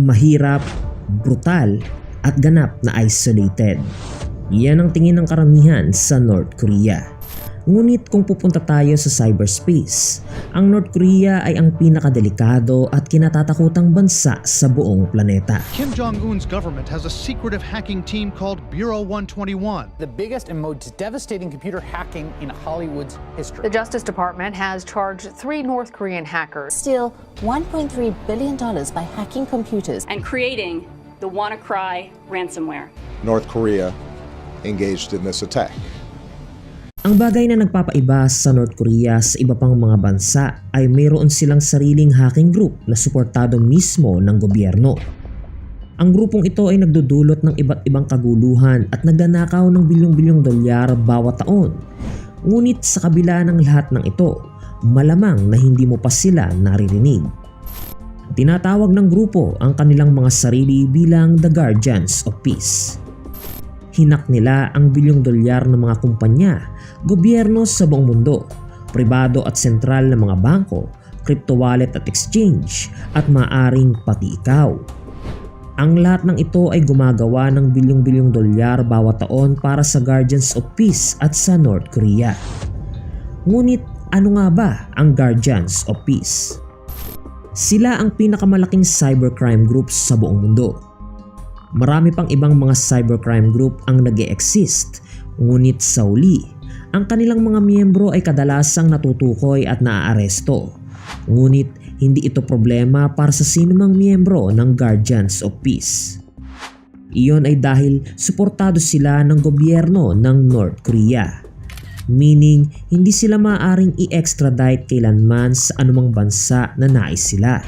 mahirap, brutal, at ganap na isolated. Yan ang tingin ng karamihan sa North Korea. Ngunit kung pupunta tayo sa cyberspace, ang North Korea ay ang pinakadelikado at kinatatakutang bansa sa buong planeta. Kim Jong un's government has a secretive hacking team called Bureau 121. the biggest and most devastating computer hacking in Hollywood's history. The Justice Department has charged three North Korean hackers. steal $1.3 billion by hacking computers. and creating the WannaCry ransomware. North Korea engaged in this attack. Ang bagay na nagpapaiba sa North Korea sa iba pang mga bansa ay mayroon silang sariling hacking group na suportado mismo ng gobyerno. Ang grupong ito ay nagdudulot ng iba't ibang kaguluhan at nagnanakaw ng bilyong-bilyong dolyar bawat taon. Ngunit sa kabila ng lahat ng ito, malamang na hindi mo pa sila naririnig. Tinatawag ng grupo ang kanilang mga sarili bilang the Guardians of Peace. Hinak nila ang bilyong dolyar ng mga kumpanya, gobyerno sa buong mundo, pribado at sentral na mga bangko, crypto wallet at exchange, at maaring pati ikaw. Ang lahat ng ito ay gumagawa ng bilyong-bilyong dolyar bawat taon para sa Guardians of Peace at sa North Korea. Ngunit ano nga ba ang Guardians of Peace? Sila ang pinakamalaking cybercrime group sa buong mundo. Marami pang ibang mga cybercrime group ang nag exist ngunit sa uli, ang kanilang mga miyembro ay kadalasang natutukoy at naaaresto. Ngunit hindi ito problema para sa sinumang miyembro ng Guardians of Peace. Iyon ay dahil suportado sila ng gobyerno ng North Korea. Meaning, hindi sila maaaring i-extradite kailanman sa anumang bansa na nais sila.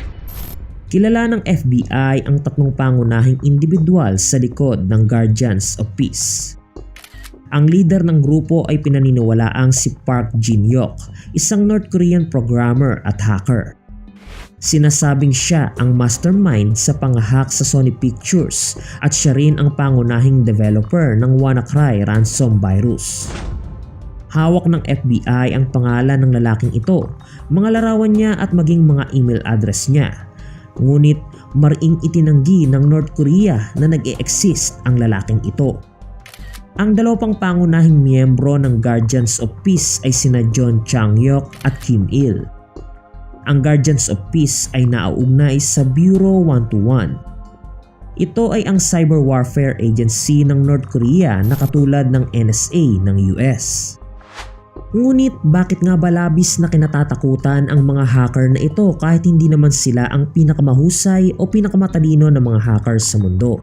Kilala ng FBI ang tatlong pangunahing individual sa likod ng Guardians of Peace. Ang leader ng grupo ay pinaniniwalaang si Park Jin-hyuk, isang North Korean programmer at hacker. Sinasabing siya ang mastermind sa panghahack sa Sony Pictures at siya rin ang pangunahing developer ng WannaCry ransom virus. Hawak ng FBI ang pangalan ng lalaking ito, mga larawan niya at maging mga email address niya. Ngunit maring itinanggi ng North Korea na nag-e-exist ang lalaking ito. Ang dalawang pangunahing miyembro ng Guardians of Peace ay sina John Chang-hyuk at Kim Il. Ang Guardians of Peace ay naaugnay sa Bureau 121. Ito ay ang cyber warfare agency ng North Korea na katulad ng NSA ng US. Ngunit bakit nga ba labis na kinatatakutan ang mga hacker na ito kahit hindi naman sila ang pinakamahusay o pinakamatalino na mga hackers sa mundo?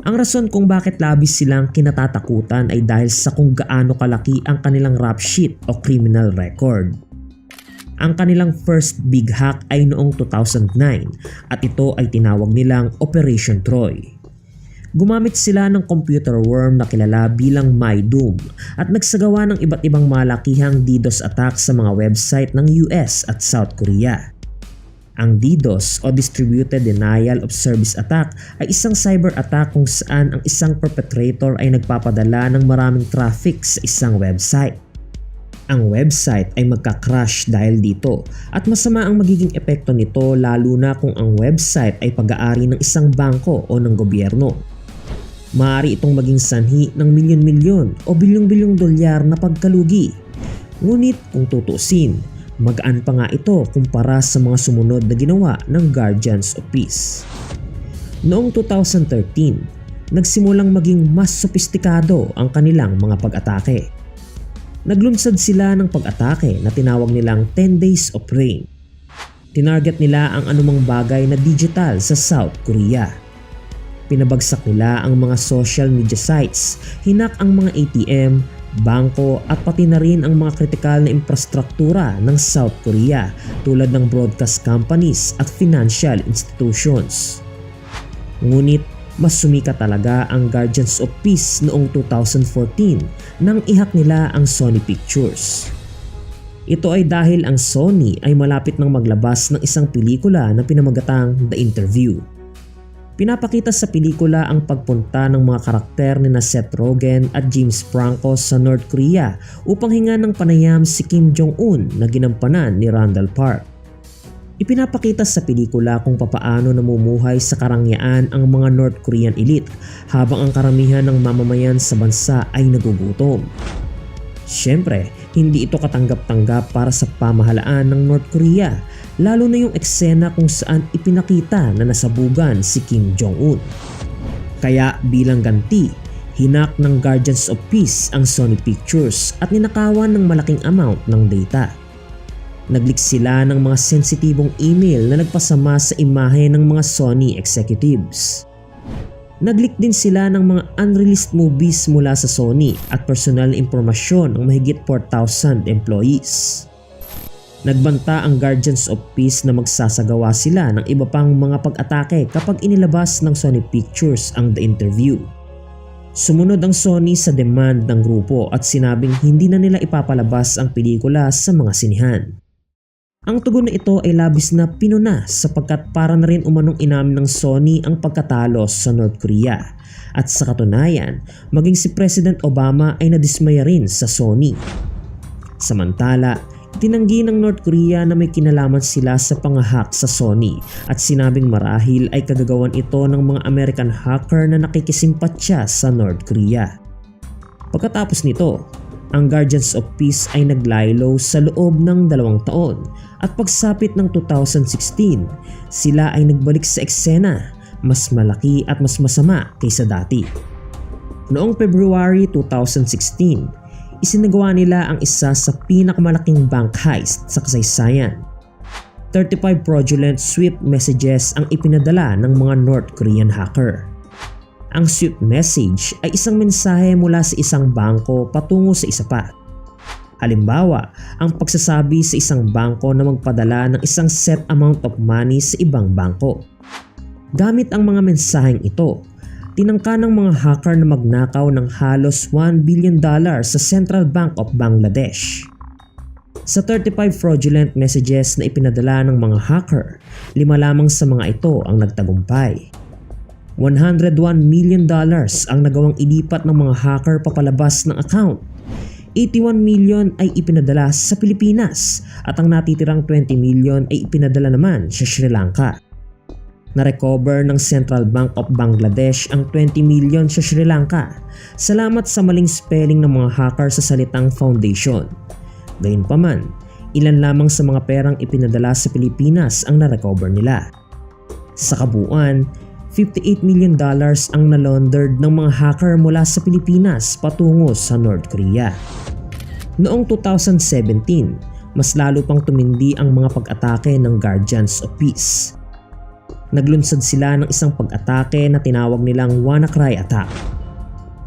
Ang rason kung bakit labis silang kinatatakutan ay dahil sa kung gaano kalaki ang kanilang rap sheet o criminal record. Ang kanilang first big hack ay noong 2009 at ito ay tinawag nilang Operation Troy. Gumamit sila ng computer worm na kilala bilang MyDoom at nagsagawa ng iba't ibang malakihang DDoS attack sa mga website ng US at South Korea. Ang DDoS o Distributed Denial of Service Attack ay isang cyber attack kung saan ang isang perpetrator ay nagpapadala ng maraming traffic sa isang website. Ang website ay magka-crash dahil dito at masama ang magiging epekto nito lalo na kung ang website ay pag-aari ng isang bangko o ng gobyerno. Maaari itong maging sanhi ng milyon-milyon o bilyong-bilyong dolyar na pagkalugi. Ngunit kung tutusin, magaan pa nga ito kumpara sa mga sumunod na ginawa ng Guardians of Peace. Noong 2013, nagsimulang maging mas sopistikado ang kanilang mga pag-atake. Naglunsad sila ng pag-atake na tinawag nilang 10 Days of Rain. Tinarget nila ang anumang bagay na digital sa South Korea. Pinabagsak nila ang mga social media sites, hinak ang mga ATM, bangko at pati na rin ang mga kritikal na infrastruktura ng South Korea tulad ng broadcast companies at financial institutions. Ngunit mas sumika talaga ang Guardians of Peace noong 2014 nang ihak nila ang Sony Pictures. Ito ay dahil ang Sony ay malapit nang maglabas ng isang pelikula na pinamagatang The Interview. Pinapakita sa pelikula ang pagpunta ng mga karakter ni na Seth Rogen at James Franco sa North Korea upang hinga ng panayam si Kim Jong-un na ginampanan ni Randall Park. Ipinapakita sa pelikula kung papaano namumuhay sa karangyaan ang mga North Korean elite habang ang karamihan ng mamamayan sa bansa ay nagugutom. Siyempre, hindi ito katanggap-tanggap para sa pamahalaan ng North Korea, lalo na yung eksena kung saan ipinakita na nasabugan si Kim Jong-un. Kaya bilang ganti, hinak ng Guardians of Peace ang Sony Pictures at ninakawan ng malaking amount ng data. Naglik sila ng mga sensitibong email na nagpasama sa imahe ng mga Sony executives. Naglik din sila ng mga unreleased movies mula sa Sony at personal na impormasyon ng mahigit 4,000 employees. Nagbanta ang Guardians of Peace na magsasagawa sila ng iba pang mga pag-atake kapag inilabas ng Sony Pictures ang The Interview. Sumunod ang Sony sa demand ng grupo at sinabing hindi na nila ipapalabas ang pelikula sa mga sinihan. Ang tugon na ito ay labis na pinuna sapagkat para na rin umanong inamin ng Sony ang pagkatalo sa North Korea. At sa katunayan, maging si President Obama ay nadismaya rin sa Sony. Samantala, tinanggi ng North Korea na may kinalaman sila sa pangahak sa Sony at sinabing marahil ay kagagawan ito ng mga American hacker na nakikisimpatya sa North Korea. Pagkatapos nito, ang Guardians of Peace ay naglaylo sa loob ng dalawang taon at pagsapit ng 2016, sila ay nagbalik sa eksena, mas malaki at mas masama kaysa dati. Noong February 2016, isinagawa nila ang isa sa pinakamalaking bank heist sa kasaysayan. 35 fraudulent swift messages ang ipinadala ng mga North Korean hacker. Ang swift message ay isang mensahe mula sa isang bangko patungo sa isa pa. Halimbawa, ang pagsasabi sa isang bangko na magpadala ng isang set amount of money sa ibang bangko. Gamit ang mga mensaheng ito, tinangka ng mga hacker na magnakaw ng halos 1 billion dollar sa Central Bank of Bangladesh. Sa 35 fraudulent messages na ipinadala ng mga hacker, lima lamang sa mga ito ang nagtagumpay. 101 million dollars ang nagawang ilipat ng mga hacker papalabas ng account. 81 million ay ipinadala sa Pilipinas at ang natitirang 20 million ay ipinadala naman sa Sri Lanka. Na-recover ng Central Bank of Bangladesh ang 20 million sa Sri Lanka salamat sa maling spelling ng mga hacker sa salitang foundation. Gayunpaman, ilan lamang sa mga perang ipinadala sa Pilipinas ang na-recover nila. Sa kabuuan, 58 million dollars ang nalaundered ng mga hacker mula sa Pilipinas patungo sa North Korea. Noong 2017, mas lalo pang tumindi ang mga pag-atake ng Guardians of Peace. Naglunsad sila ng isang pag-atake na tinawag nilang WannaCry attack.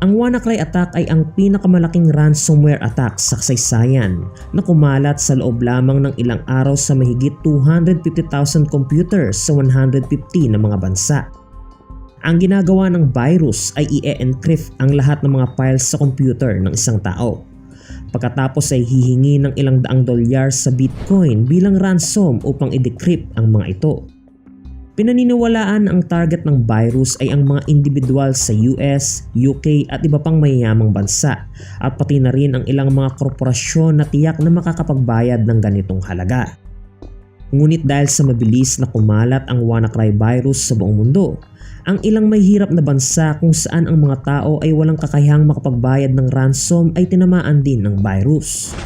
Ang WannaCry attack ay ang pinakamalaking ransomware attack sa kasaysayan na kumalat sa loob lamang ng ilang araw sa mahigit 250,000 computers sa 150 na mga bansa. Ang ginagawa ng virus ay i-encrypt ang lahat ng mga files sa computer ng isang tao. Pagkatapos ay hihingi ng ilang daang dolyar sa Bitcoin bilang ransom upang i-decrypt ang mga ito. Pinaniniwalaan ang target ng virus ay ang mga individual sa US, UK at iba pang mayayamang bansa at pati na rin ang ilang mga korporasyon na tiyak na makakapagbayad ng ganitong halaga. Ngunit dahil sa mabilis na kumalat ang WannaCry virus sa buong mundo, ang ilang may hirap na bansa kung saan ang mga tao ay walang kakayahang makapagbayad ng ransom ay tinamaan din ng virus.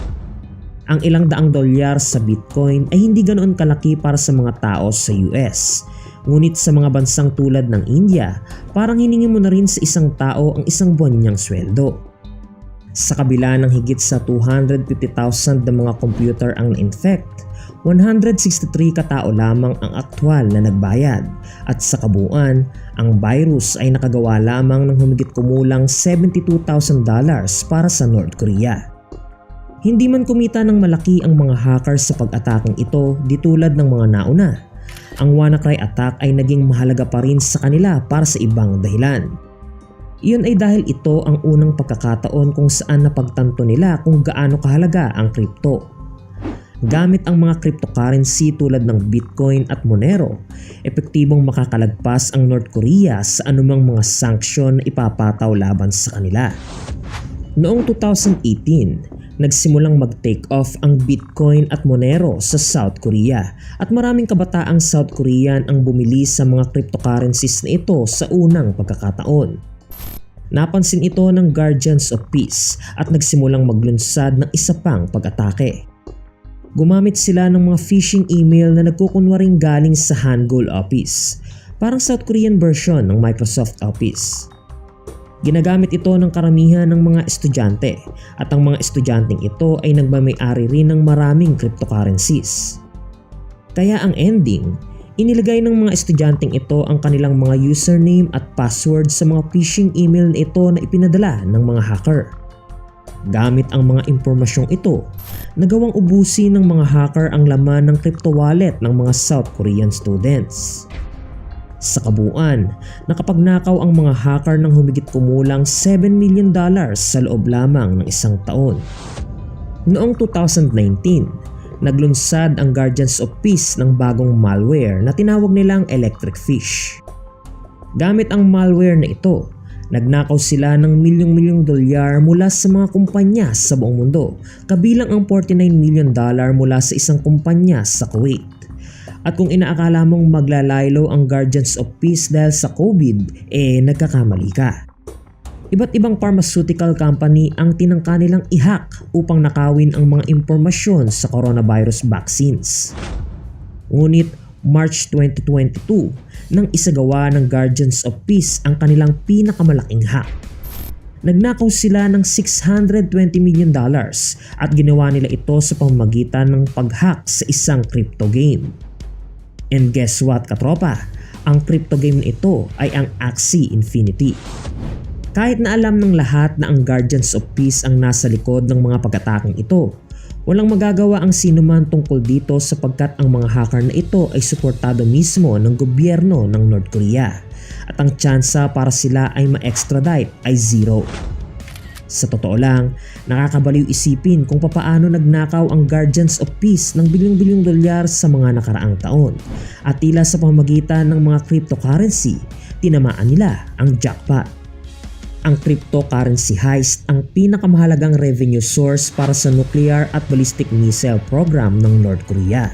Ang ilang daang dolyar sa Bitcoin ay hindi ganoon kalaki para sa mga tao sa US. Ngunit sa mga bansang tulad ng India, parang hiningi mo na rin sa isang tao ang isang buwan niyang sweldo. Sa kabila ng higit sa 250,000 na mga computer ang na-infect, 163 katao lamang ang aktwal na nagbayad at sa kabuuan, ang virus ay nakagawa lamang ng humigit kumulang $72,000 para sa North Korea. Hindi man kumita ng malaki ang mga hackers sa pag-atakang ito di ng mga nauna. Ang WannaCry attack ay naging mahalaga pa rin sa kanila para sa ibang dahilan. Iyon ay dahil ito ang unang pagkakataon kung saan napagtanto nila kung gaano kahalaga ang crypto gamit ang mga cryptocurrency tulad ng Bitcoin at Monero, epektibong makakalagpas ang North Korea sa anumang mga sanksyon na ipapataw laban sa kanila. Noong 2018, nagsimulang mag-take off ang Bitcoin at Monero sa South Korea at maraming kabataang South Korean ang bumili sa mga cryptocurrencies na ito sa unang pagkakataon. Napansin ito ng Guardians of Peace at nagsimulang maglunsad ng isa pang pag-atake. Gumamit sila ng mga phishing email na nagkukunwaring galing sa Hangul Office, parang South Korean version ng Microsoft Office. Ginagamit ito ng karamihan ng mga estudyante at ang mga estudyanteng ito ay nagmamay-ari rin ng maraming cryptocurrencies. Kaya ang ending, inilagay ng mga estudyanteng ito ang kanilang mga username at password sa mga phishing email na ito na ipinadala ng mga hacker. Gamit ang mga impormasyong ito, nagawang ubusin ng mga hacker ang laman ng crypto wallet ng mga South Korean students. Sa kabuuan, nakapagnakaw ang mga hacker ng humigit kumulang 7 million dollars sa loob lamang ng isang taon. Noong 2019, naglunsad ang Guardians of Peace ng bagong malware na tinawag nilang Electric Fish. Gamit ang malware na ito, nagnakaw sila ng milyong-milyong dolyar mula sa mga kumpanya sa buong mundo, kabilang ang 49 million dollar mula sa isang kumpanya sa Kuwait. At kung inaakala mong maglalaylo ang Guardians of Peace dahil sa COVID, eh nagkakamali ka. Iba't ibang pharmaceutical company ang tinangka nilang i-hack upang nakawin ang mga impormasyon sa coronavirus vaccines. Ngunit March 2022 nang isagawa ng Guardians of Peace ang kanilang pinakamalaking hack. Nagnakaw sila ng 620 million dollars at ginawa nila ito sa pamamagitan ng pag-hack sa isang crypto game. And guess what katropa? Ang crypto game na ito ay ang Axie Infinity. Kahit na alam ng lahat na ang Guardians of Peace ang nasa likod ng mga pag-ataking ito, walang magagawa ang sinuman tungkol dito sapagkat ang mga hacker na ito ay suportado mismo ng gobyerno ng North Korea at ang tsansa para sila ay ma-extradite ay zero. Sa totoo lang, nakakabaliw isipin kung papaano nagnakaw ang Guardians of Peace ng bilyong-bilyong dolyar sa mga nakaraang taon at tila sa pamamagitan ng mga cryptocurrency, tinamaan nila ang jackpot. Ang cryptocurrency heist ang pinakamahalagang revenue source para sa nuclear at ballistic missile program ng North Korea.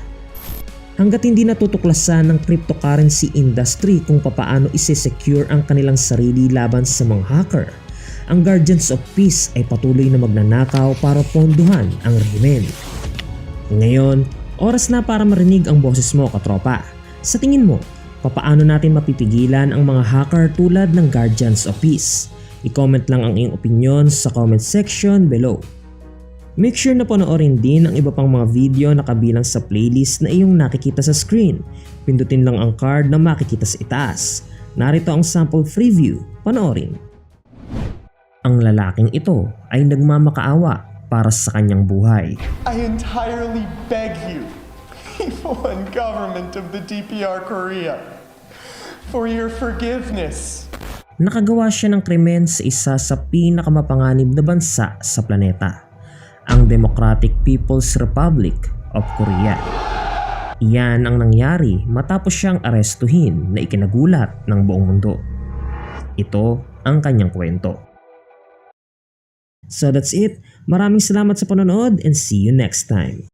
Hanggat hindi natutuklasan ng cryptocurrency industry kung papaano isi-secure ang kanilang sarili laban sa mga hacker, ang Guardians of Peace ay patuloy na magnanakaw para ponduhan ang rehimen. Ngayon, oras na para marinig ang boses mo katropa. Sa tingin mo, papaano natin mapipigilan ang mga hacker tulad ng Guardians of Peace? I-comment lang ang iyong opinion sa comment section below. Make sure na panoorin din ang iba pang mga video na kabilang sa playlist na iyong nakikita sa screen. Pindutin lang ang card na makikita sa itaas. Narito ang sample preview. Panoorin. Ang lalaking ito ay nagmamakaawa para sa kanyang buhay. I entirely beg you, people and government of the DPR Korea, for your forgiveness. Nakagawa siya ng krimen sa isa sa pinakamapanganib na bansa sa planeta, ang Democratic People's Republic of Korea. Iyan ang nangyari matapos siyang arestuhin na ikinagulat ng buong mundo. Ito ang kanyang kwento. So that's it. Maraming salamat sa panonood and see you next time.